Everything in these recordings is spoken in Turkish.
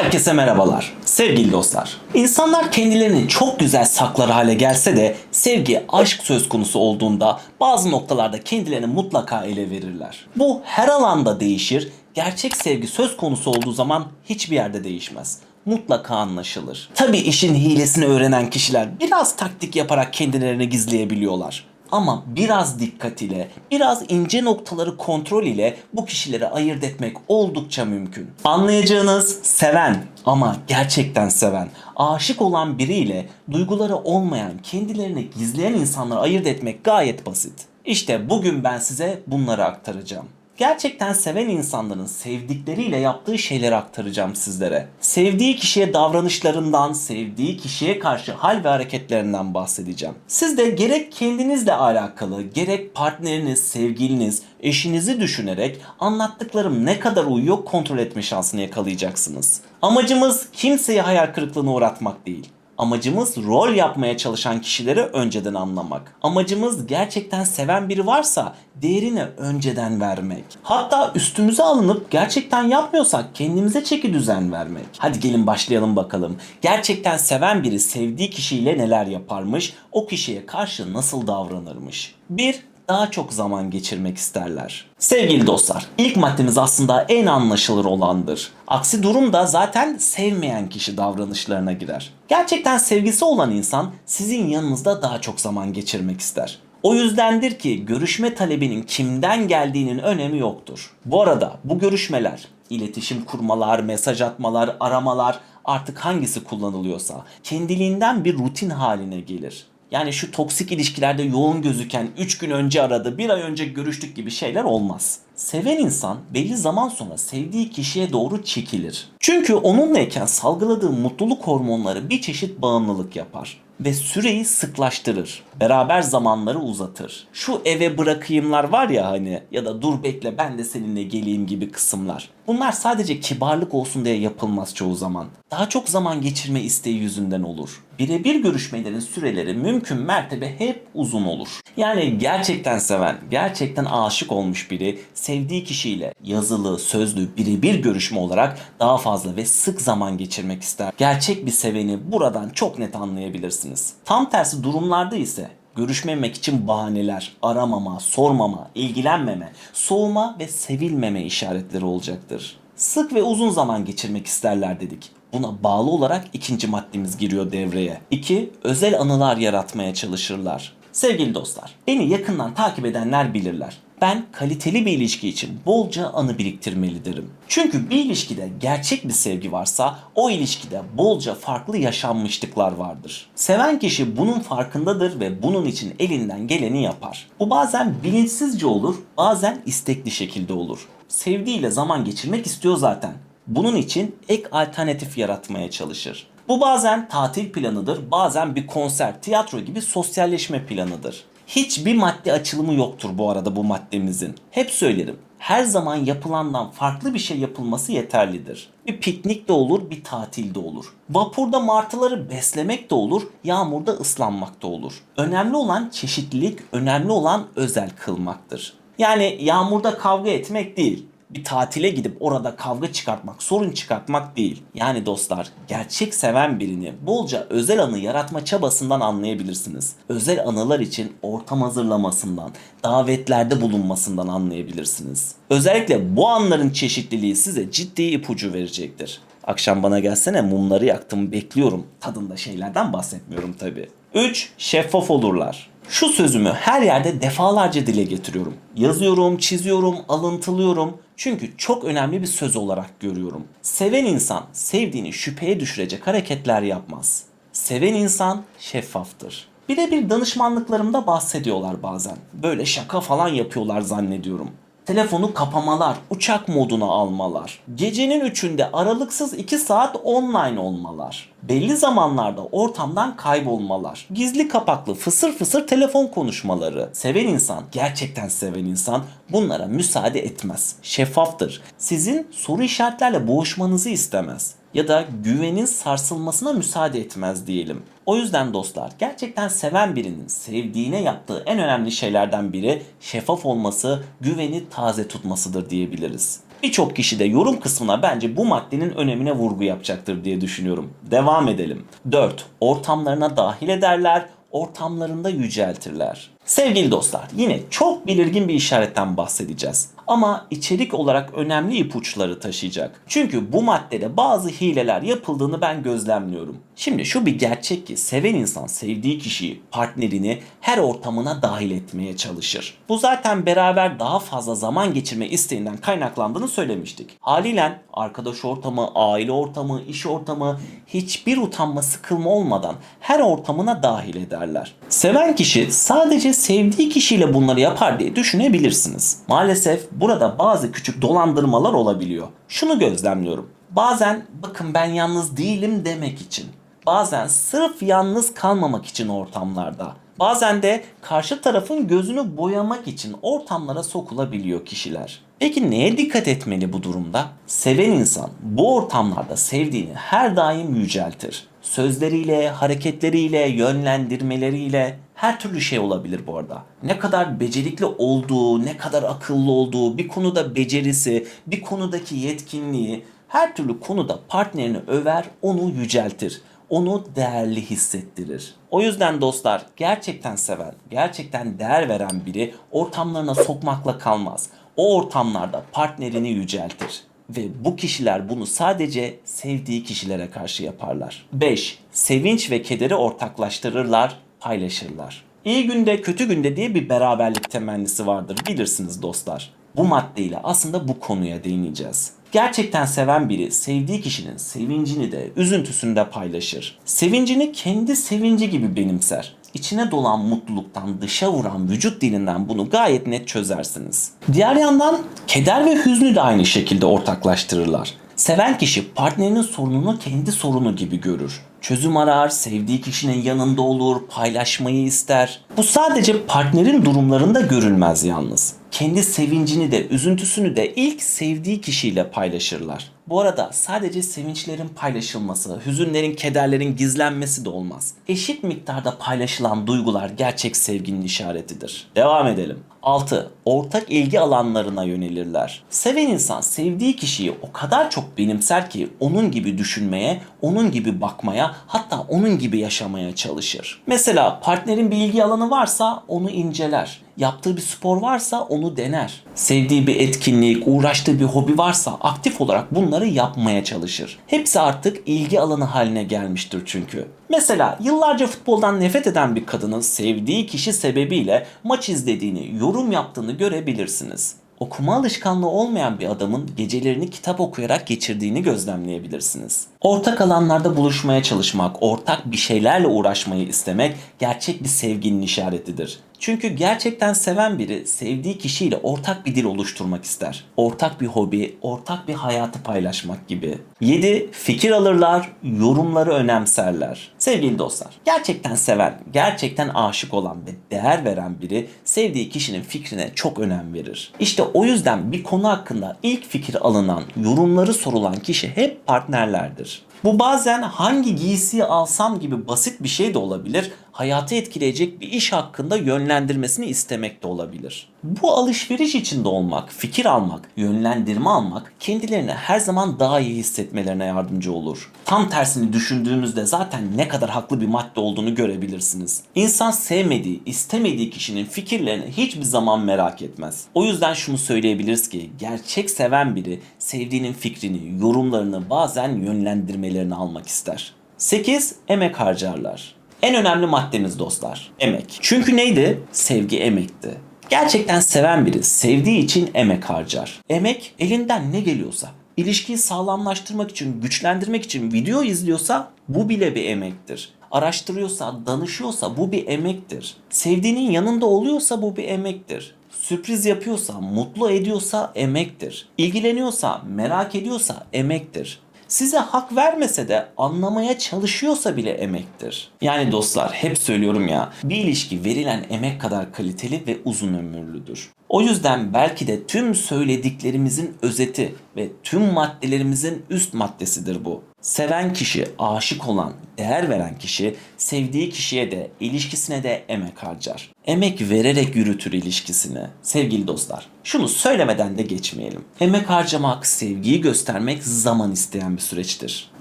Herkese merhabalar. Sevgili dostlar. İnsanlar kendilerini çok güzel saklar hale gelse de sevgi, aşk söz konusu olduğunda bazı noktalarda kendilerini mutlaka ele verirler. Bu her alanda değişir. Gerçek sevgi söz konusu olduğu zaman hiçbir yerde değişmez mutlaka anlaşılır. Tabi işin hilesini öğrenen kişiler biraz taktik yaparak kendilerini gizleyebiliyorlar. Ama biraz dikkat ile, biraz ince noktaları kontrol ile bu kişileri ayırt etmek oldukça mümkün. Anlayacağınız seven ama gerçekten seven, aşık olan biriyle duyguları olmayan, kendilerini gizleyen insanları ayırt etmek gayet basit. İşte bugün ben size bunları aktaracağım. Gerçekten seven insanların sevdikleriyle yaptığı şeyleri aktaracağım sizlere. Sevdiği kişiye davranışlarından, sevdiği kişiye karşı hal ve hareketlerinden bahsedeceğim. Siz de gerek kendinizle alakalı, gerek partneriniz, sevgiliniz, eşinizi düşünerek anlattıklarım ne kadar uyuyor kontrol etme şansını yakalayacaksınız. Amacımız kimseyi hayal kırıklığına uğratmak değil. Amacımız rol yapmaya çalışan kişileri önceden anlamak. Amacımız gerçekten seven biri varsa değerini önceden vermek. Hatta üstümüze alınıp gerçekten yapmıyorsak kendimize çeki düzen vermek. Hadi gelin başlayalım bakalım. Gerçekten seven biri sevdiği kişiyle neler yaparmış, o kişiye karşı nasıl davranırmış. 1 daha çok zaman geçirmek isterler. Sevgili dostlar, ilk maddemiz aslında en anlaşılır olandır. Aksi durumda zaten sevmeyen kişi davranışlarına girer. Gerçekten sevgisi olan insan sizin yanınızda daha çok zaman geçirmek ister. O yüzdendir ki görüşme talebinin kimden geldiğinin önemi yoktur. Bu arada bu görüşmeler, iletişim kurmalar, mesaj atmalar, aramalar artık hangisi kullanılıyorsa kendiliğinden bir rutin haline gelir. Yani şu toksik ilişkilerde yoğun gözüken 3 gün önce aradı, 1 ay önce görüştük gibi şeyler olmaz. Seven insan belli zaman sonra sevdiği kişiye doğru çekilir. Çünkü onunlayken salgıladığı mutluluk hormonları bir çeşit bağımlılık yapar ve süreyi sıklaştırır. Beraber zamanları uzatır. Şu eve bırakayımlar var ya hani ya da dur bekle ben de seninle geleyim gibi kısımlar. Bunlar sadece kibarlık olsun diye yapılmaz çoğu zaman. Daha çok zaman geçirme isteği yüzünden olur. Birebir görüşmelerin süreleri mümkün mertebe hep uzun olur. Yani gerçekten seven, gerçekten aşık olmuş biri sevdiği kişiyle yazılı, sözlü, birebir görüşme olarak daha fazla ve sık zaman geçirmek ister. Gerçek bir seveni buradan çok net anlayabilirsiniz. Tam tersi durumlarda ise görüşmemek için bahaneler, aramama, sormama, ilgilenmeme, soğuma ve sevilmeme işaretleri olacaktır. Sık ve uzun zaman geçirmek isterler dedik. Buna bağlı olarak ikinci maddemiz giriyor devreye. 2. Özel anılar yaratmaya çalışırlar. Sevgili dostlar, beni yakından takip edenler bilirler. Ben kaliteli bir ilişki için bolca anı biriktirmelidirim. Çünkü bir ilişkide gerçek bir sevgi varsa o ilişkide bolca farklı yaşanmışlıklar vardır. Seven kişi bunun farkındadır ve bunun için elinden geleni yapar. Bu bazen bilinçsizce olur, bazen istekli şekilde olur. Sevdiğiyle zaman geçirmek istiyor zaten. Bunun için ek alternatif yaratmaya çalışır. Bu bazen tatil planıdır, bazen bir konser, tiyatro gibi sosyalleşme planıdır. Hiçbir madde açılımı yoktur bu arada bu maddemizin. Hep söylerim. Her zaman yapılandan farklı bir şey yapılması yeterlidir. Bir piknik de olur, bir tatil de olur. Vapurda martıları beslemek de olur, yağmurda ıslanmak da olur. Önemli olan çeşitlilik, önemli olan özel kılmaktır. Yani yağmurda kavga etmek değil bir tatile gidip orada kavga çıkartmak, sorun çıkartmak değil. Yani dostlar gerçek seven birini bolca özel anı yaratma çabasından anlayabilirsiniz. Özel anılar için ortam hazırlamasından, davetlerde bulunmasından anlayabilirsiniz. Özellikle bu anların çeşitliliği size ciddi ipucu verecektir. Akşam bana gelsene mumları yaktım bekliyorum tadında şeylerden bahsetmiyorum tabi. 3. Şeffaf olurlar. Şu sözümü her yerde defalarca dile getiriyorum. Yazıyorum, çiziyorum, alıntılıyorum. Çünkü çok önemli bir söz olarak görüyorum. Seven insan sevdiğini şüpheye düşürecek hareketler yapmaz. Seven insan şeffaftır. Birebir danışmanlıklarımda bahsediyorlar bazen. Böyle şaka falan yapıyorlar zannediyorum. Telefonu kapamalar, uçak moduna almalar. Gecenin üçünde aralıksız 2 saat online olmalar. Belli zamanlarda ortamdan kaybolmalar. Gizli kapaklı fısır fısır telefon konuşmaları. Seven insan, gerçekten seven insan bunlara müsaade etmez. Şeffaftır. Sizin soru işaretlerle boğuşmanızı istemez ya da güvenin sarsılmasına müsaade etmez diyelim. O yüzden dostlar gerçekten seven birinin sevdiğine yaptığı en önemli şeylerden biri şeffaf olması, güveni taze tutmasıdır diyebiliriz. Birçok kişi de yorum kısmına bence bu maddenin önemine vurgu yapacaktır diye düşünüyorum. Devam edelim. 4. Ortamlarına dahil ederler, ortamlarında yüceltirler. Sevgili dostlar, yine çok belirgin bir işaretten bahsedeceğiz. Ama içerik olarak önemli ipuçları taşıyacak. Çünkü bu maddede bazı hileler yapıldığını ben gözlemliyorum. Şimdi şu bir gerçek ki seven insan sevdiği kişiyi, partnerini her ortamına dahil etmeye çalışır. Bu zaten beraber daha fazla zaman geçirme isteğinden kaynaklandığını söylemiştik. Haliyle arkadaş ortamı, aile ortamı, iş ortamı hiçbir utanma sıkılma olmadan her ortamına dahil ederler. Seven kişi sadece sevdiği kişiyle bunları yapar diye düşünebilirsiniz. Maalesef burada bazı küçük dolandırmalar olabiliyor. Şunu gözlemliyorum. Bazen bakın ben yalnız değilim demek için. Bazen sırf yalnız kalmamak için ortamlarda. Bazen de karşı tarafın gözünü boyamak için ortamlara sokulabiliyor kişiler. Peki neye dikkat etmeli bu durumda? Seven insan bu ortamlarda sevdiğini her daim yüceltir. Sözleriyle, hareketleriyle, yönlendirmeleriyle her türlü şey olabilir bu arada. Ne kadar becerikli olduğu, ne kadar akıllı olduğu, bir konuda becerisi, bir konudaki yetkinliği her türlü konuda partnerini över, onu yüceltir. Onu değerli hissettirir. O yüzden dostlar gerçekten seven, gerçekten değer veren biri ortamlarına sokmakla kalmaz. O ortamlarda partnerini yüceltir. Ve bu kişiler bunu sadece sevdiği kişilere karşı yaparlar. 5. Sevinç ve kederi ortaklaştırırlar, paylaşırlar. İyi günde kötü günde diye bir beraberlik temennisi vardır bilirsiniz dostlar. Bu maddeyle aslında bu konuya değineceğiz. Gerçekten seven biri sevdiği kişinin sevincini de üzüntüsünü de paylaşır. Sevincini kendi sevinci gibi benimser. İçine dolan mutluluktan dışa vuran vücut dilinden bunu gayet net çözersiniz. Diğer yandan keder ve hüznü de aynı şekilde ortaklaştırırlar. Seven kişi partnerinin sorununu kendi sorunu gibi görür. Çözüm arar, sevdiği kişinin yanında olur, paylaşmayı ister. Bu sadece partnerin durumlarında görülmez yalnız. Kendi sevincini de üzüntüsünü de ilk sevdiği kişiyle paylaşırlar. Bu arada sadece sevinçlerin paylaşılması, hüzünlerin, kederlerin gizlenmesi de olmaz. Eşit miktarda paylaşılan duygular gerçek sevginin işaretidir. Devam edelim. 6. Ortak ilgi alanlarına yönelirler. Seven insan sevdiği kişiyi o kadar çok benimser ki onun gibi düşünmeye, onun gibi bakmaya, hatta onun gibi yaşamaya çalışır. Mesela partnerin bir ilgi alanı varsa onu inceler. Yaptığı bir spor varsa onu dener. Sevdiği bir etkinlik, uğraştığı bir hobi varsa aktif olarak bunları yapmaya çalışır. Hepsi artık ilgi alanı haline gelmiştir çünkü. Mesela yıllarca futboldan nefret eden bir kadının sevdiği kişi sebebiyle maç izlediğini, yorum yaptığını görebilirsiniz. Okuma alışkanlığı olmayan bir adamın gecelerini kitap okuyarak geçirdiğini gözlemleyebilirsiniz. Ortak alanlarda buluşmaya çalışmak, ortak bir şeylerle uğraşmayı istemek gerçek bir sevginin işaretidir. Çünkü gerçekten seven biri sevdiği kişiyle ortak bir dil oluşturmak ister. Ortak bir hobi, ortak bir hayatı paylaşmak gibi. 7. Fikir alırlar, yorumları önemserler. Sevgili dostlar, gerçekten seven, gerçekten aşık olan ve değer veren biri sevdiği kişinin fikrine çok önem verir. İşte o yüzden bir konu hakkında ilk fikir alınan, yorumları sorulan kişi hep partnerlerdir. Bu bazen hangi giysiyi alsam gibi basit bir şey de olabilir. Hayatı etkileyecek bir iş hakkında yönlendirmesini istemek de olabilir. Bu alışveriş içinde olmak, fikir almak, yönlendirme almak kendilerini her zaman daha iyi hissetmelerine yardımcı olur. Tam tersini düşündüğünüzde zaten ne kadar haklı bir madde olduğunu görebilirsiniz. İnsan sevmediği, istemediği kişinin fikirlerini hiçbir zaman merak etmez. O yüzden şunu söyleyebiliriz ki gerçek seven biri sevdiğinin fikrini, yorumlarını bazen yönlendirmelerini almak ister. 8. Emek harcarlar. En önemli maddemiz dostlar. Emek. Çünkü neydi? Sevgi emekti. Gerçekten seven biri sevdiği için emek harcar. Emek elinden ne geliyorsa, ilişkiyi sağlamlaştırmak için, güçlendirmek için video izliyorsa bu bile bir emektir. Araştırıyorsa, danışıyorsa bu bir emektir. Sevdiğinin yanında oluyorsa bu bir emektir. Sürpriz yapıyorsa, mutlu ediyorsa emektir. İlgileniyorsa, merak ediyorsa emektir size hak vermese de anlamaya çalışıyorsa bile emektir. Yani dostlar hep söylüyorum ya bir ilişki verilen emek kadar kaliteli ve uzun ömürlüdür. O yüzden belki de tüm söylediklerimizin özeti ve tüm maddelerimizin üst maddesidir bu. Seven kişi, aşık olan, değer veren kişi sevdiği kişiye de ilişkisine de emek harcar. Emek vererek yürütür ilişkisini. Sevgili dostlar, şunu söylemeden de geçmeyelim. Emek harcamak, sevgiyi göstermek zaman isteyen bir süreçtir.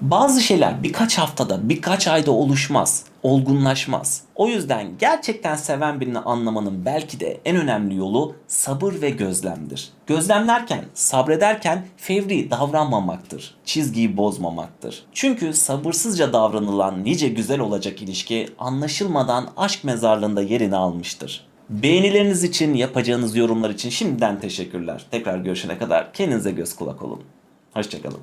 Bazı şeyler birkaç haftada, birkaç ayda oluşmaz, olgunlaşmaz. O yüzden gerçekten seven birini anlamanın belki de en önemli yolu sabır ve gözlemdir. Gözlemlerken, sabrederken fevri davranmamaktır. Çizgiyi bozmamaktır. Çünkü sabırsızca davranılan nice güzel olacak ilişki anlaşılmadan aşk mezarlığında yerini almıştır. Beğenileriniz için, yapacağınız yorumlar için şimdiden teşekkürler. Tekrar görüşene kadar kendinize göz kulak olun. Hoşçakalın.